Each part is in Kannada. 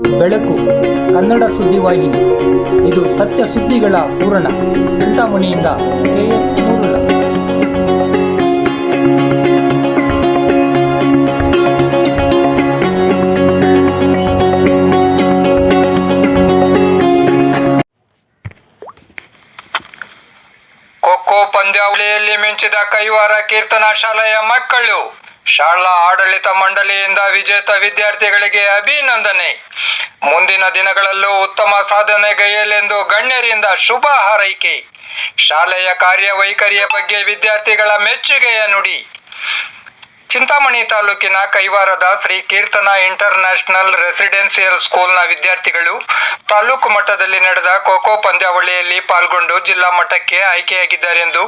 ಬೆಳಕು, ಕನ್ನಡ ಸುದ್ದಿವಾಹಿನಿ ಇದು ಸತ್ಯ ಸುದ್ದಿಗಳ ಪೂರಣ ಚಿಂತಾಮಣಿಯಿಂದ ಕೆಎಸ್ ಖೋ ಖೋಖೋ ಪಂದ್ಯಾವಳಿಯಲ್ಲಿ ಮಿಂಚಿದ ಕೈವಾರ ಕೀರ್ತನ ಶಾಲೆಯ ಮಕ್ಕಳು. ಶಾಲಾ ಆಡಳಿತ ಮಂಡಳಿಯಿಂದ ವಿಜೇತ ವಿದ್ಯಾರ್ಥಿಗಳಿಗೆ ಅಭಿನಂದನೆ. ಮುಂದಿನ ದಿನಗಳಲ್ಲೂ ಉತ್ತಮ ಸಾಧನೆಗೈಯಲೆಂದು ಗಣ್ಯರಿಂದ ಶುಭ ಹಾರೈಕೆ. ಶಾಲೆಯ ಕಾರ್ಯವೈಖರಿಯ ಬಗ್ಗೆ ವಿದ್ಯಾರ್ಥಿಗಳ ಮೆಚ್ಚುಗೆಯ ನುಡಿ. ಚಿಂತಾಮಣಿ ತಾಲೂಕಿನ ಕೈವಾರದ ಶ್ರೀ ಕೀರ್ತನ ಇಂಟರ್ ನ್ಯಾಷನಲ್ ರೆಸಿಡೆನ್ಸಿಯಲ್ ಸ್ಕೂಲ್ನ ವಿದ್ಯಾರ್ಥಿಗಳು ತಾಲೂಕು ಮಟ್ಟದಲ್ಲಿ ನಡೆದ ಖೋಖೋ ಪಂದ್ಯಾವಳಿಯಲ್ಲಿ ಪಾಲ್ಗೊಂಡು ಜಿಲ್ಲಾ ಮಟ್ಟಕ್ಕೆ ಆಯ್ಕೆಯಾಗಿದ್ದಾರೆ ಎಂದು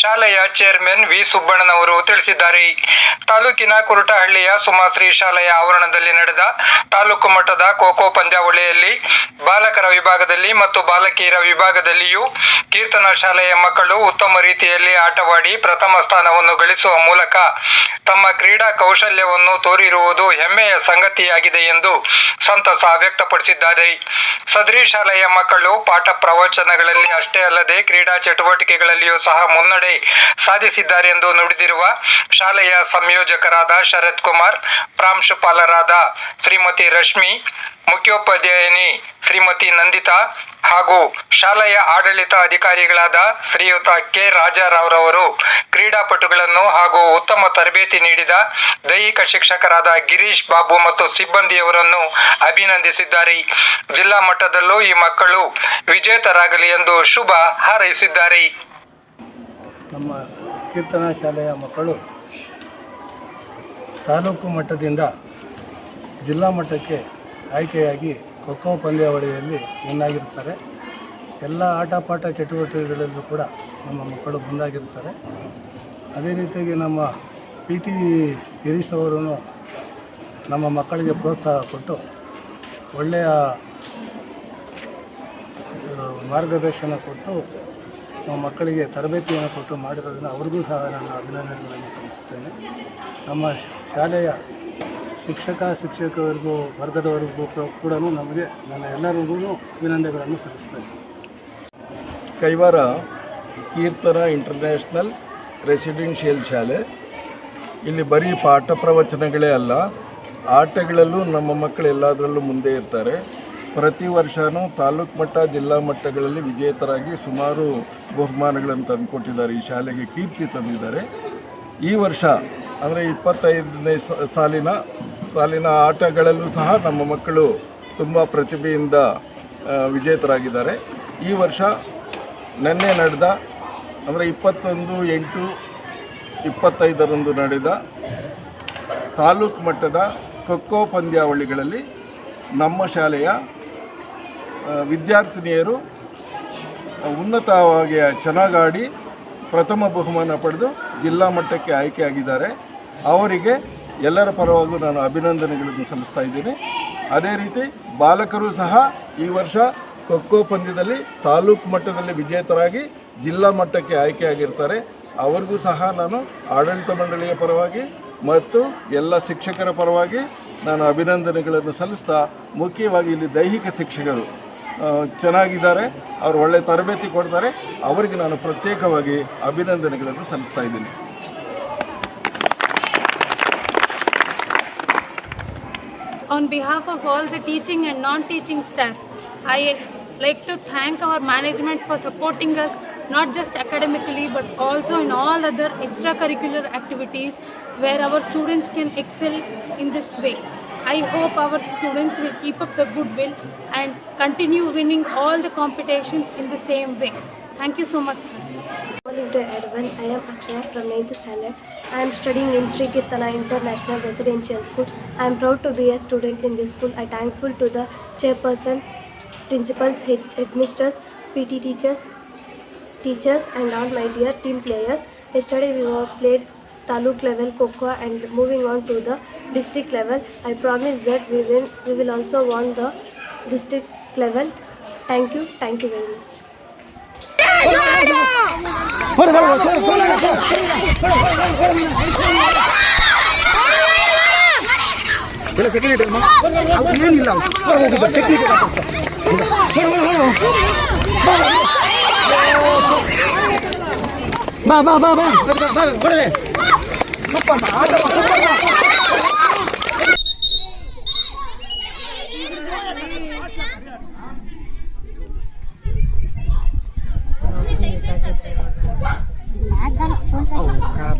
ಶಾಲೆಯ ಚೇರ್ಮನ್ ವಿ ಸುಬ್ಬಣ್ಣನವರು ತಿಳಿಸಿದ್ದಾರೆ. ತಾಲೂಕಿನ ಕುರುಟಹಳ್ಳಿಯ ಸುಮಾಶ್ರೀ ಶಾಲೆಯ ಆವರಣದಲ್ಲಿ ನಡೆದ ತಾಲೂಕು ಮಟ್ಟದ ಖೋಖೋ ಪಂದ್ಯಾವಳಿಯಲ್ಲಿ ಬಾಲಕರ ವಿಭಾಗದಲ್ಲಿ ಮತ್ತು ಬಾಲಕಿಯರ ವಿಭಾಗದಲ್ಲಿಯೂ ಕೀರ್ತನ ಶಾಲೆಯ ಮಕ್ಕಳು ಉತ್ತಮ ರೀತಿಯಲ್ಲಿ ಆಟವಾಡಿ ಪ್ರಥಮ ಸ್ಥಾನವನ್ನು ಗಳಿಸುವ ಮೂಲಕ ತಮ್ಮ ಕ್ರೀಡಾ ಕೌಶಲ್ಯವನ್ನು ತೋರಿರುವುದು ಹೆಮ್ಮೆಯ ಸಂಗತಿಯಾಗಿದೆ ಎಂದು ಸಂತಸ ವ್ಯಕ್ತಪಡಿಸಿದ್ದಾರೆ. ಸದ್ರಿ ಶಾಲೆಯ ಮಕ್ಕಳು ಪಾಠ ಪ್ರವಚನಗಳಲ್ಲಿ ಅಷ್ಟೇ ಅಲ್ಲದೆ ಕ್ರೀಡಾ ಚಟುವಟಿಕೆಗಳಲ್ಲಿಯೂ ಸಹ ಮುನ್ನಡೆ ಸಾಧಿಸಿದ್ದಾರೆ ಎಂದು ನುಡಿದಿರುವ ಶಾಲೆಯ ಸಂಯೋಜಕರಾದ ಶರತ್ ಕುಮಾರ್, ಪ್ರಾಂಶುಪಾಲರಾದ ಶ್ರೀಮತಿ ರಶ್ಮಿ, ಮುಖ್ಯೋಪಾಧ್ಯಾಯಿನಿ ಶ್ರೀಮತಿ ನಂದಿತಾ ಹಾಗೂ ಶಾಲೆಯ ಆಡಳಿತ ಅಧಿಕಾರಿಗಳಾದ ಶ್ರೀಯುತ ಕೆ. ರಾಜಾರಾವ್ರವರು ಕ್ರೀಡಾಪಟುಗಳನ್ನು ಹಾಗೂ ಉತ್ತಮ ತರಬೇತಿ ನೀಡಿದ ದೈಹಿಕ ಶಿಕ್ಷಕರಾದ ಗಿರೀಶ್ ಬಾಬು ಮತ್ತು ಸಿಬ್ಬಂದಿಯವರನ್ನು ಅಭಿನಂದಿಸಿದ್ದಾರೆ. ಜಿಲ್ಲಾ ಮಟ್ಟದಲ್ಲೂ ಈ ಮಕ್ಕಳು ವಿಜೇತರಾಗಲಿ ಎಂದು ಶುಭ ಹಾರೈಸಿದ್ದಾರೆ. ನಮ್ಮ ಕೀರ್ತನಾ ಶಾಲೆಯ ಮಕ್ಕಳು ತಾಲೂಕು ಮಟ್ಟದಿಂದ ಜಿಲ್ಲಾ ಮಟ್ಟಕ್ಕೆ ಆಯ್ಕೆಯಾಗಿ ಖೋಖೋ ಪಂದ್ಯಾವಳಿಯಲ್ಲಿ ಮುನ್ನಾಗಿರ್ತಾರೆ ಎಲ್ಲ ಆಟ ಪಾಠ ಚಟುವಟಿಕೆಗಳಲ್ಲೂ ಕೂಡ ನಮ್ಮ ಮಕ್ಕಳು ಮುಂದಾಗಿರ್ತಾರೆ ಅದೇ ರೀತಿಯಾಗಿ ನಮ್ಮ ಪಿ ಟಿ ಗಿರೀಶ್ ಅವರು ನಮ್ಮ ಮಕ್ಕಳಿಗೆ ಪ್ರೋತ್ಸಾಹ ಕೊಟ್ಟು ಒಳ್ಳೆಯ ಮಾರ್ಗದರ್ಶನ ಕೊಟ್ಟು ನಮ್ಮ ಮಕ್ಕಳಿಗೆ ತರಬೇತಿಯನ್ನು ಕೊಟ್ಟು ಮಾಡಿರೋದನ್ನು ಅವ್ರಿಗೂ ಸಹ ನಾನು ಅಭಿನಂದನೆಗಳನ್ನು ಸಲ್ಲಿಸುತ್ತೇನೆ. ನಮ್ಮ ಶಾಲೆಯ ಶಿಕ್ಷಕ ಶಿಕ್ಷಕರಿಗೂ ವರ್ಗದವರಿಗೂ ಕೂಡ ನಮಗೆ ನನ್ನ ಎಲ್ಲರಿಗೂ ಅಭಿನಂದನೆಗಳನ್ನು ಸಲ್ಲಿಸ್ತೇನೆ. ಕೈವಾರ ಕೀರ್ತನ ಇಂಟರ್ನ್ಯಾಷನಲ್ ರೆಸಿಡೆನ್ಷಿಯಲ್ ಶಾಲೆ. ಇಲ್ಲಿ ಬರೀ ಪಾಠ ಪ್ರವಚನಗಳೇ ಅಲ್ಲ, ಆಟಗಳಲ್ಲೂ ನಮ್ಮ ಮಕ್ಕಳು ಎಲ್ಲದರಲ್ಲೂ ಮುಂದೆ ಇರ್ತಾರೆ. ಪ್ರತಿ ವರ್ಷವೂ ತಾಲೂಕು ಮಟ್ಟ, ಜಿಲ್ಲಾ ಮಟ್ಟಗಳಲ್ಲಿ ವಿಜೇತರಾಗಿ ಸುಮಾರು ಬಹುಮಾನಗಳನ್ನು ತಂದುಕೊಟ್ಟಿದ್ದಾರೆ. ಈ ಶಾಲೆಗೆ ಕೀರ್ತಿ ತಂದಿದ್ದಾರೆ. ಈ ವರ್ಷ ಅಂದರೆ ಇಪ್ಪತ್ತೈದನೇ ಸಾಲಿನ ಸಾಲಿನ ಆಟಗಳಲ್ಲೂ ಸಹ ನಮ್ಮ ಮಕ್ಕಳು ತುಂಬ ಪ್ರತಿಭೆಯಿಂದ ವಿಜೇತರಾಗಿದ್ದಾರೆ. ಈ ವರ್ಷ ನಿನ್ನೆ ನಡೆದ, ಅಂದರೆ ಇಪ್ಪತ್ತೊಂದು ಎಂಟು ಇಪ್ಪತ್ತೈದರಂದು ನಡೆದ ತಾಲೂಕು ಮಟ್ಟದ ಖೋಖೋ ಪಂದ್ಯಾವಳಿಗಳಲ್ಲಿ ನಮ್ಮ ಶಾಲೆಯ ವಿದ್ಯಾರ್ಥಿನಿಯರು ಉನ್ನತವಾಗಿ ಚೆನ್ನಾಗಾಡಿ ಪ್ರಥಮ ಬಹುಮಾನ ಪಡೆದು ಜಿಲ್ಲಾ ಮಟ್ಟಕ್ಕೆ ಆಯ್ಕೆಯಾಗಿದ್ದಾರೆ. ಅವರಿಗೆ ಎಲ್ಲರ ಪರವಾಗೂ ನಾನು ಅಭಿನಂದನೆಗಳನ್ನು ಸಲ್ಲಿಸ್ತಾ ಇದ್ದೀನಿ. ಅದೇ ರೀತಿ ಬಾಲಕರು ಸಹ ಈ ವರ್ಷ ಖೋಖೋ ಪಂದ್ಯದಲ್ಲಿ ತಾಲೂಕು ಮಟ್ಟದಲ್ಲಿ ವಿಜೇತರಾಗಿ ಜಿಲ್ಲಾ ಮಟ್ಟಕ್ಕೆ ಆಯ್ಕೆಯಾಗಿರ್ತಾರೆ ಅವರಿಗೂ ಸಹ ನಾನು ಆಡಳಿತ ಮಂಡಳಿಯ ಪರವಾಗಿ ಮತ್ತು ಎಲ್ಲ ಶಿಕ್ಷಕರ ಪರವಾಗಿ ನಾನು ಅಭಿನಂದನೆಗಳನ್ನು ಸಲ್ಲಿಸ್ತಾ ಮುಖ್ಯವಾಗಿ ಇಲ್ಲಿ ದೈಹಿಕ ಶಿಕ್ಷಕರು ಚೆನ್ನಾಗಿದ್ದಾರೆ. ಅವರು ಒಳ್ಳೆ ತರಬೇತಿ ಕೊಡ್ತಾರೆ. ಅವರಿಗೆ ನಾನು ಪ್ರತ್ಯೇಕವಾಗಿ ಅಭಿನಂದನೆಗಳನ್ನು ಸಲ್ಲಿಸ್ತಾ ಇದ್ದೀನಿ. On behalf of all the teaching and non-teaching staff, I like to thank our management for supporting us not just academically but also in all other extracurricular activities where our students can excel in this way. I hope our students will keep up the goodwill and continue winning all the competitions in the same way. Thank you so much. Morning. I am Akshaya from 9th standard. I am studying in Sri Kirtana International Residential School. I am proud to be a student in this school. I am thankful to the chairperson, principals, head, headmisters, PT teachers, teachers and all my dear team players. Yesterday we were played taluk level cocoa and moving on to the district level. I promise that we will we will also won the district level. Thank you. Thank you very much. ಎಲ್ಲ ಸೆಕೆಂಡ್ ಇಯರ್ ಅವ್ರು ಏನಿಲ್ಲ ಹೋಗಿದ್ದ ಟೆಕ್ನಿಕ್ ಬಾ ಬಾ ಬಾ ಬಾ ಬಾ ಹೊರಡೆ ಸೂಪರ್